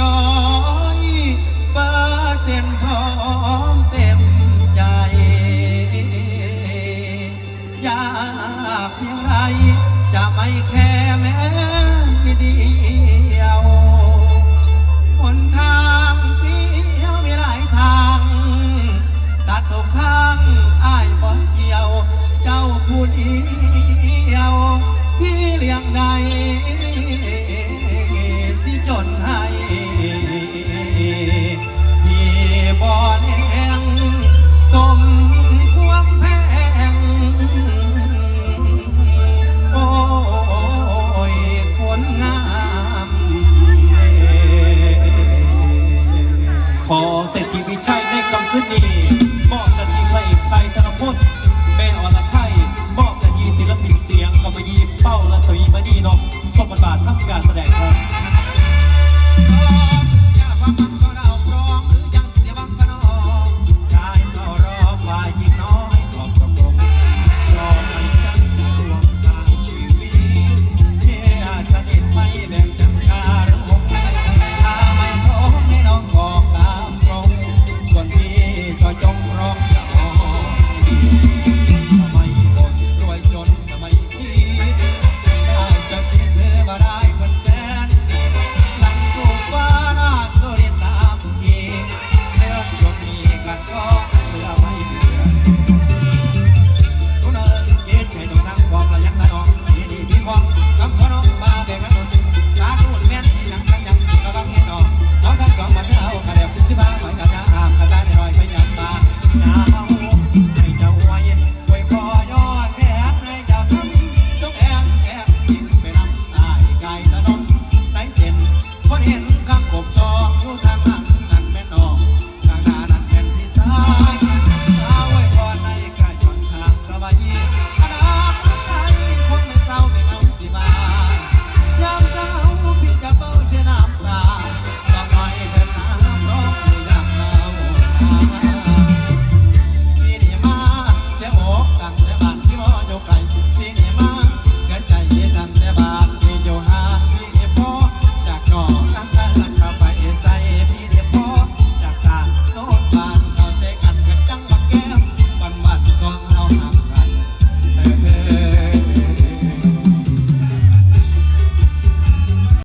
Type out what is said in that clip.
ร้อยเปอร์เซ็นต์ นี่มอบนาทีให้ใครธนพลแม่อไทยมอบนาทีศิลปินเสียงกัมะยีเป้าและสวีมณีนอกสมบัติทั้งการแสดง